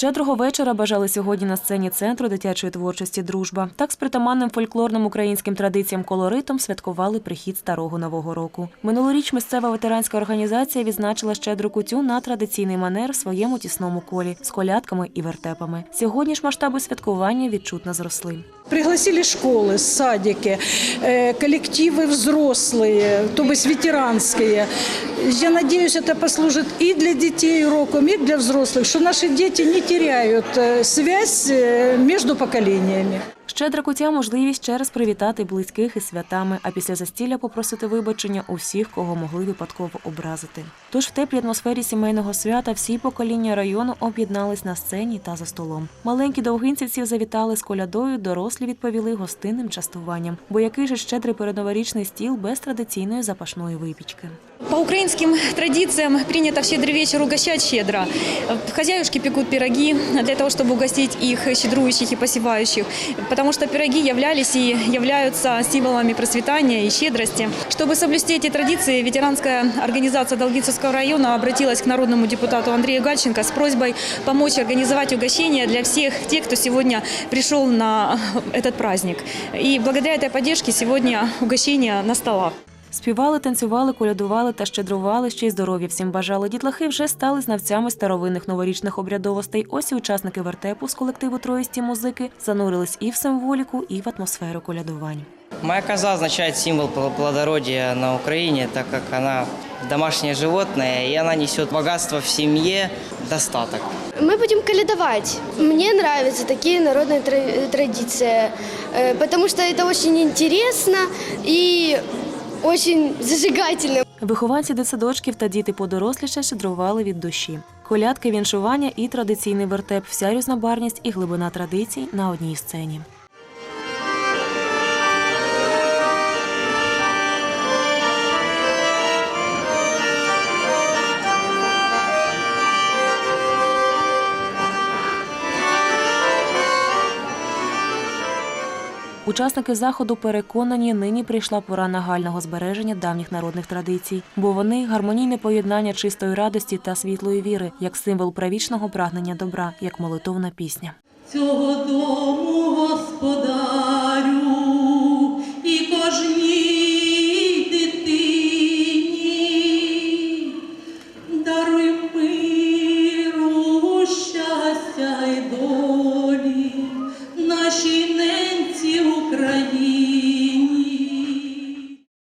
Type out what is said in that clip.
Щедрого вечора бажали сьогодні на сцені центру дитячої творчості Дружба. Так з притаманним фольклорним українським традиціям колоритом святкували прихід старого нового року. Минулоріч місцева ветеранська організація відзначила щедру кутю на традиційний манер в своєму тісному колі з колядками і вертепами. Сьогодні ж масштаби святкування відчутно зросли. Пригласили школы, садики, э, коллективы взрослые, то есть ветеранские. Я надеюсь, это послужит и для детей уроком, и для взрослых, что наши дети не теряют э, связь э, между поколениями. Щедра кутя можливість ще раз привітати близьких із святами, а після застілля попросити вибачення усіх, кого могли випадково образити. Тож в теплій атмосфері сімейного свята всі покоління району об'єднались на сцені та за столом. Маленькі довгинцівців завітали з колядою, дорослі відповіли гостинним частуванням. Бо який же щедрий передноворічний стіл без традиційної запашної випічки. По украинским традициям принято в щедрый вечер угощать щедро. Хозяюшки пекут пироги для того, чтобы угостить их щедрующих и посевающих, потому что пироги являлись и являются символами процветания и щедрости. Чтобы соблюсти эти традиции, ветеранская организация Долгицевского района обратилась к народному депутату Андрею Гальченко с просьбой помочь организовать угощения для всех тех, кто сегодня пришел на этот праздник. И благодаря этой поддержке сегодня угощения на столах. Співали, танцювали, колядували та щедрували, ще й здоров'я всім бажали. Дітлахи вже стали знавцями старовинних новорічних обрядовостей. Ось і учасники вертепу з колективу Троїсті музики занурились і в символіку, і в атмосферу колядувань. Моя коза означает символ пл- плодородия на Украине, так как она домашнее животное, и она несет богатство в семье, достаток. Мы будем каледовать. Мне нравятся такие народные тра- традиции, э, потому что это очень интересно и очень зажигательним. Вихованці дитсадочків та діти подоросліше шедрували від душі. Колядки, віншування і традиційний вертеп, вся різнобарність і глибина традицій на одній сцені. Учасники заходу переконані, нині прийшла пора нагального збереження давніх народних традицій, бо вони гармонійне поєднання чистої радості та світлої віри, як символ правічного прагнення добра, як молитовна пісня. цього дому господар.